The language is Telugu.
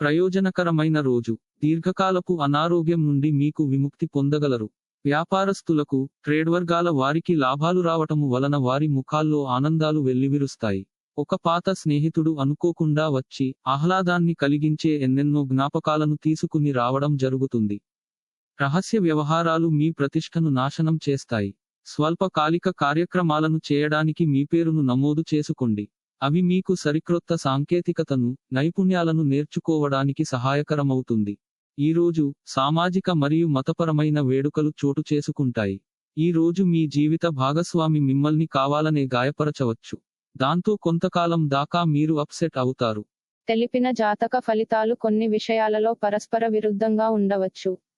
ప్రయోజనకరమైన రోజు. దీర్ఘకాలపు అనారోగ్యం నుండి మీకు విముక్తి పొందగలరు. వ్యాపారస్తులకు ట్రేడ్ వర్గాల వారికి లాభాలు రావటము వలన వారి ముఖాల్లో ఆనందాలు వెల్లివిరుస్తాయి. ఒక పాత స్నేహితుడు అనుకోకుండా వచ్చి ఆహ్లాదాన్ని కలిగించే ఎన్నెన్నో జ్ఞాపకాలను తీసుకుని రావడం జరుగుతుంది. రహస్య వ్యవహారాలు మీ ప్రతిష్టను నాశనం చేస్తాయి. స్వల్పకాలిక కార్యక్రమాలను చేయడానికి మీ పేరును నమోదు చేసుకోండి. అవి మీకు సరిక్రొత్త సాంకేతికతను నైపుణ్యాలను నేర్చుకోవడానికి సహాయకరమవుతుంది. ఈ రోజు సామాజిక మరియు మతపరమైన వేడుకలు చోటు చేసుకుంటాయి. ఈ రోజు మీ జీవిత భాగస్వామి మిమ్మల్ని కావాలనే గాయపరచవచ్చు. దాంతో కొంతకాలం దాకా మీరు అప్సెట్ అవుతారు. తెలిపిన జాతక ఫలితాలు కొన్ని విషయాలలో పరస్పర విరుద్ధంగా ఉండవచ్చు.